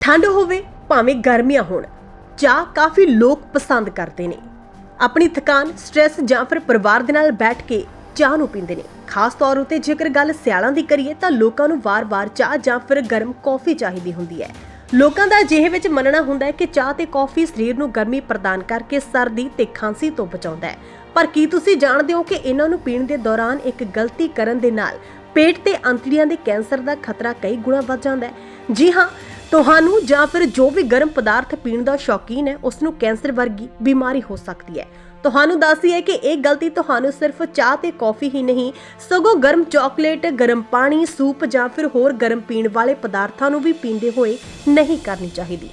ਠੰਡ ਹੋਵੇ, ਭਾਵੇਂ ਗਰਮੀਆਂ ਹੋਣ। ਚਾਹ ਕਾਫੀ ਲੋਕ ਪਸੰਦ ਕਰਦੇ ਨੇ। ਆਪਣੀ ਥਕਾਨ, ਸਟ੍ਰੈਸ ਜਾਂ ਫਿਰ ਪਰਿਵਾਰ ਦੇ ਨਾਲ ਬੈਠ ਕੇ ਚਾਹ ਨੂੰ ਪੀਂਦੇ ਨੇ। ਖਾਸ ਤੌਰ ਉਤੇ ਜੇਕਰ ਗੱਲ ਸਿਆਲਾਂ ਦੀ ਕਰੀਏ ਤਾਂ ਲੋਕਾਂ ਨੂੰ ਵਾਰ-ਵਾਰ ਚਾਹ ਜਾਂ ਫਿਰ ਗਰਮ ਕੌਫੀ ਚਾਹੀਦੀ ਹੁੰਦੀ ਹੈ। ਲੋਕਾਂ ਦਾ ਅਜਿਹੇ ਵਿੱਚ ਮੰਨਣਾ ਹੁੰਦਾ ਹੈ ਕਿ ਚਾਹ ਤੇ ਕੌਫੀ ਸਰੀਰ ਨੂੰ ਗਰਮੀ ਪ੍ਰਦਾਨ ਕਰਕੇ ਸਰਦੀ ਤੇ ਖਾਂਸੀ ਤੋਂ ਬਚਾਉਂਦਾ ਹੈ। ਪਰ ਕੀ ਤੁਸੀਂ ਜਾਣਦੇ ਹੋ ਕਿ ਇਹਨਾਂ ਨੂੰ ਪੀਣ ਦੇ ਦੌਰਾਨ ਇੱਕ ਗਲਤੀ ਕਰਨ ਦੇ ਨਾਲ ਪੇਟ ਤੇ ਅੰਤੜੀਆਂ ਦੇ ਕੈਂਸਰ ਦਾ ਖਤਰਾ ਕਈ ਗੁਣਾ ਵੱਧ ਜਾਂਦਾ ਹੈ? ਜੀ ਹਾਂ ਤੁਹਾਨੂੰ ਜਾਂ ਫਿਰ ਜੋ ਵੀ ਗਰਮ ਪਦਾਰਥ ਪੀਣ ਦਾ ਸ਼ੌਕੀਨ ਹੈ ਉਸ ਨੂੰ ਕੈਂਸਰ ਵਰਗੀ ਬਿਮਾਰੀ ਹੋ ਸਕਦੀ ਹੈ ਤੁਹਾਨੂੰ ਦੱਸਦੀ ਹੈ ਕਿ ਇਹ ਗਲਤੀ ਤੁਹਾਨੂੰ ਸਿਰਫ ਚਾਹ ਤੇ ਕੌਫੀ ਹੀ ਨਹੀਂ ਸਗੋਂ ਗਰਮ ਚਾਕਲੇਟ ਗਰਮ ਪਾਣੀ ਸੂਪ ਜਾਂ ਫਿਰ ਹੋਰ ਗਰਮ ਪੀਣ ਵਾਲੇ ਪਦਾਰਥਾਂ ਨੂੰ ਵੀ ਪੀਂਦੇ ਹੋਏ ਨਹੀਂ ਕਰਨੀ ਚਾਹੀਦੀ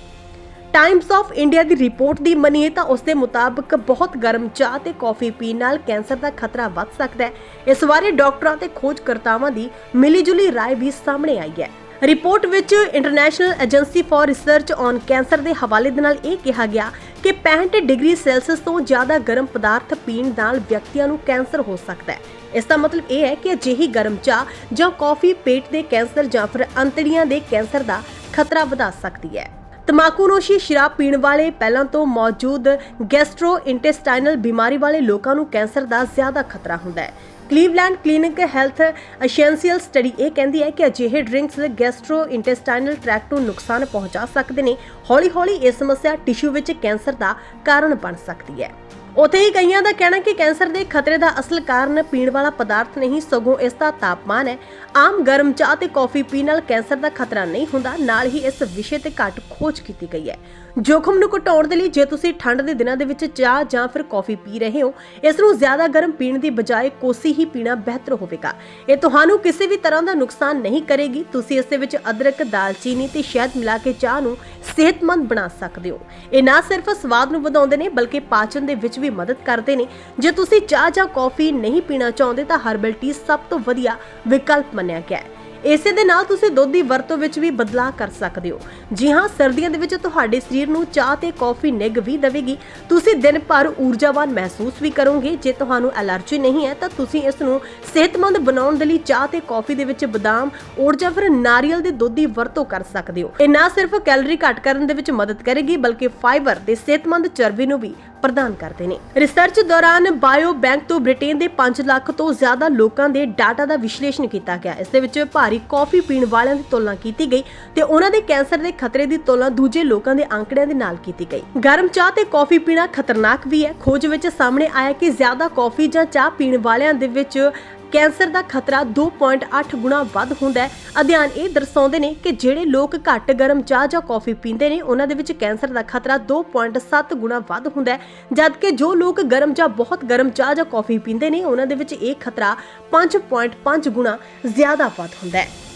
ਟਾਈਮਸ ਆਫ ਇੰਡੀਆ ਦੀ ਰਿਪੋਰਟ ਦੀ ਮੰਨੀਏ ਤਾਂ ਉਸ ਦੇ ਮੁਤਾਬਕ ਬਹੁਤ ਗਰਮ ਚਾਹ ਤੇ ਕੌਫੀ ਪੀਣ ਨਾਲ ਕੈਂਸਰ ਦਾ ਖਤਰਾ ਵੱਧ ਸਕਦਾ ਹੈ ਇਸ ਬਾਰੇ ਡਾਕਟਰਾਂ ਤੇ ਖੋਜਕਰਤਾਵਾਂ ਦੀ ਮਿਲੀਜੁਲੀ رائے ਵੀ ਸਾਹਮਣੇ ਆਈ ਹੈ ਰਿਪੋਰਟ ਵਿੱਚ international agency for research on cancer ਦੇ ਹਵਾਲੇ ਦੇ ਨਾਲ ਇਹ ਕਿਹਾ ਗਿਆ ਕਿ 65 ਡਿਗਰੀ ਸੈਲਸੀਅਸ ਤੋਂ ਜ਼ਿਆਦਾ ਗਰਮ ਪਦਾਰਥ ਪੀਣ ਨਾਲ ਵਿਅਕਤੀਆਂ ਨੂੰ ਕੈਂਸਰ ਹੋ ਸਕਦਾ ਹੈ। ਇਸ ਦਾ ਮਤਲਬ ਇਹ ਹੈ ਕਿ ਅਜਿਹੀ ਗਰਮ ਚਾਹ ਜਾਂ ਕੌਫੀ ਪੇਟ ਦੇ ਕੈਂਸਰ ਜਾਂ ਫਿਰ ਅੰਤੜੀਆਂ ਦੇ ਕੈਂਸਰ ਦਾ ਖਤਰਾ ਵਧਾ ਸਕਦੀ ਹੈ। ਤਮਾਕੂ ਨੋਸ਼ੀ ਸ਼ਰਾਬ ਪੀਣ ਵਾਲੇ ਪਹਿਲਾਂ ਤੋਂ ਮੌਜੂਦ ਗੈਸਟ੍ਰੋਇੰਟੇਸਟਾਈਨਲ ਬਿਮਾਰੀ ਵਾਲੇ ਲੋਕਾਂ ਨੂੰ ਕੈਂਸਰ ਦਾ ਜ਼ਿਆਦਾ ਖਤਰਾ ਹੁੰਦਾ ਹੈ। Cleveland Clinic health essential study ਇਹ ਕਹਿੰਦੀ ਹੈ ਕਿ ਅਜਿਹੇ ਡਰਿੰਕਸ ਗੈਸਟ੍ਰੋਇੰਟੇਸਟਾਈਨਲ ਟ੍ਰੈਕਟ ਨੂੰ ਨੁਕਸਾਨ ਪਹੁੰਚਾ ਸਕਦੇ ਨੇ। ਹੌਲੀ-ਹੌਲੀ ਇਹ ਸਮੱਸਿਆ ਟਿਸ਼ੂ ਵਿੱਚ ਕੈਂਸਰ ਦਾ ਕਾਰਨ ਬਣ ਸਕਦੀ ਹੈ। ਉਥੇ ਹੀ ਕਈਆਂ ਦਾ ਕਹਿਣਾ ਕਿ ਕੈਂਸਰ ਦੇ ਖਤਰੇ ਦਾ ਅਸਲ ਕਾਰਨ ਪੀਣ ਵਾਲਾ ਪਦਾਰਥ ਨਹੀਂ, ਸਗੋਂ ਇਸ ਦਾ ਤਾਪਮਾਨ ਹੈ। ਆਮ ਗਰਮ ਚਾਹ ਤੇ ਕੌਫੀ ਪੀਣ ਨਾਲ ਕੈਂਸਰ ਦਾ ਖਤਰਾ ਨਹੀਂ ਹੁੰਦਾ, ਨਾਲ ਹੀ ਇਸ ਵਿਸ਼ੇ ਤੇ ਘੱਟ ਖੋਜ ਕੀਤੀ ਗਈ ਹੈ। ਜੋਖਮ ਨੂੰ ਘਟਾਉਣ ਦੇ ਲਈ ਜੇ ਤੁਸੀਂ ਠੰਡ ਦੇ ਦਿਨਾਂ ਦੇ ਵਿੱਚ ਚਾਹ ਜਾਂ ਫਿਰ ਕੌਫੀ ਪੀ ਰਹੇ ਹੋ, ਇਸ ਨੂੰ ਜ਼ਿਆਦਾ ਗਰਮ ਪੀਣ ਦੀ ਬਜਾਏ ਕੋਸੀ ਹੀ ਪੀਣਾ ਬਿਹਤਰ ਹੋਵੇਗਾ। ਇਹ ਤੁਹਾਨੂੰ ਕਿਸੇ ਵੀ ਤਰ੍ਹਾਂ ਦਾ ਨੁਕਸਾਨ ਨਹੀਂ ਕਰੇਗੀ। ਤੁਸੀਂ ਇਸ ਦੇ ਵਿੱਚ ਅਦਰਕ, ਦਾਲਚੀਨੀ ਤੇ ਸ਼ਹਿਦ ਮਿਲਾ ਕੇ ਚਾਹ ਨੂੰ ਸਿਹਤਮੰਦ ਬਣਾ ਸਕਦੇ ਹੋ। ਇਹ ਨਾ ਸਿਰਫ ਸਵਾਦ ਨੂੰ ਵਧਾਉਂਦੇ ਨੇ, ਬਲਕਿ ਪਾਚਨ ਦੇ ਵਿੱਚ ਵੀ ਮਦਦ ਕਰਦੇ ਨੇ। ਜੇ ਤੁਸੀਂ ਚਾਹ ਜਾਂ ਕੌਫੀ ਨਹੀਂ ਪੀਣਾ ਚਾਹੁੰਦੇ, ਤਾਂ ਹਰਬਲ ਟੀ ਸਭ ਤੋਂ ਵਧੀਆ ਵਿਕਲਪ ਮੰਨਿਆ ਗਿਆ ਹੈ। ਇਸੇ ਦੇ ਨਾਲ ਤੁਸੀਂ ਦੁੱਧ ਦੀ ਵਰਤੋਂ ਵਿੱਚ ਵੀ ਬਦਲਾਅ ਕਰ ਸਕਦੇ ਹੋ। ਜੀ ਹਾਂ, ਸਰਦੀਆਂ ਦੇ ਵਿੱਚ ਤੁਹਾਡੇ ਸਰੀਰ ਨੂੰ ਚਾਹ ਤੇ ਕੌਫੀ ਨਿੱਘ ਵੀ ਦੇਵੇਗੀ। ਤੁਸੀਂ ਦਿਨ ਭਰ ਊਰਜਾਵਾਨ ਮਹਿਸੂਸ ਵੀ ਕਰੋਗੇ। ਜੇ ਤੁਹਾਨੂੰ ਐਲਰਜੀ ਨਹੀਂ ਹੈ, ਤਾਂ ਤੁਸੀਂ ਇਸ ਨੂੰ ਸਿਹਤਮੰਦ ਬਣਾਉਣ ਦੇ ਲਈ ਚਾਹ ਤੇ ਕੌਫੀ ਦੇ ਵਿੱਚ ਬਦਾਮ ਓਟ ਜਾਂ ਫਿਰ ਨਾਰੀਅਲ ਦੇ ਦੁੱਧ ਦੀ ਵਰਤੋਂ ਕਰ ਸਕਦੇ ਹੋ। ਇਹ ਨਾ ਸਿਰਫ ਕੈਲਰੀ ਘੱਟ ਕਰਨ ਦੇ ਵਿੱਚ ਮਦਦ ਕਰੇਗੀ, ਬਲਕਿ ਫਾਈਬਰ ਤੇ ਸਿਹਤਮੰਦ ਚਰਬੀ ਨੂੰ ਵੀ ਪ੍ਰਦਾਨ ਕਰਦੇ ਨੇ। ਰਿਸਰਚ ਦੌਰਾਨ ਬਾਇਓ ਬੈਂਕ ਤੋਂ ਬ੍ਰਿਟੇਨ ਦੇ 5 ਲੱਖ ਤੋਂ ਜ਼ਿਆਦਾ ਲੋਕਾਂ ਦੇ ਡਾਟਾ ਦਾ ਵਿਸ਼ਲੇਸ਼ਣ ਕੀਤਾ ਗਿਆ। ਇਸ ਦੇ ਵਿੱਚ ਭਾਰੀ ਕੌਫੀ ਪੀਣ ਵਾਲਿਆਂ ਦੀ ਤੁਲਨਾ ਕੀਤੀ ਗਈ ਤੇ ਉਹਨਾਂ ਦੇ ਕੈਂਸਰ ਦੇ ਖਤਰੇ ਦੀ ਤੁਲਨਾ ਦੂਜੇ ਲੋਕਾਂ ਦੇ ਅੰਕੜਿਆਂ ਦੇ ਨਾਲ ਕੀਤੀ ਗਈ। ਗਰਮ ਚਾਹ ਤੇ ਕਾਫੀ ਪੀਣਾ ਖਤਰਨਾਕ ਵੀ ਹੈ। ਖੋਜ ਵਿੱਚ ਸਾਹਮਣੇ ਆਇਆ ਕਿ ਜ਼ਿਆਦਾ ਕਾਫੀ ਜਾਂ ਚਾਹ ਪੀਣ ਵਾਲਿਆਂ ਦੇ ਵਿੱਚ ਕੈਂਸਰ ਦਾ ਖਤਰਾ 2.8 ਗੁਣਾ ਵੱਧ ਹੁੰਦਾ ਹੈ। ਅਧਿਐਨ ਇਹ ਦਰਸਾਉਂਦੇ ਨੇ ਕਿ ਜਿਹੜੇ ਲੋਕ ਘੱਟ ਗਰਮ ਚਾਹ ਜਾਂ ਕੌਫੀ ਪੀਂਦੇ ਨੇ, ਉਹਨਾਂ ਦੇ ਵਿੱਚ ਕੈਂਸਰ ਦਾ ਖਤਰਾ 2.7 ਗੁਣਾ ਵੱਧ ਹੁੰਦਾ ਹੈ। ਜਦਕਿ ਜੋ ਲੋਕ ਗਰਮ ਜਾਂ ਬਹੁਤ ਗਰਮ ਚਾਹ ਜਾਂ ਕੌਫੀ ਪੀਂਦੇ ਨੇ, ਉਹਨਾਂ ਦੇ ਵਿੱਚ ਇਹ ਖਤਰਾ 5.5 ਗੁਣਾ ਜ਼ਿਆਦਾ ਵੱਧ ਹੁੰਦਾ ਹੈ।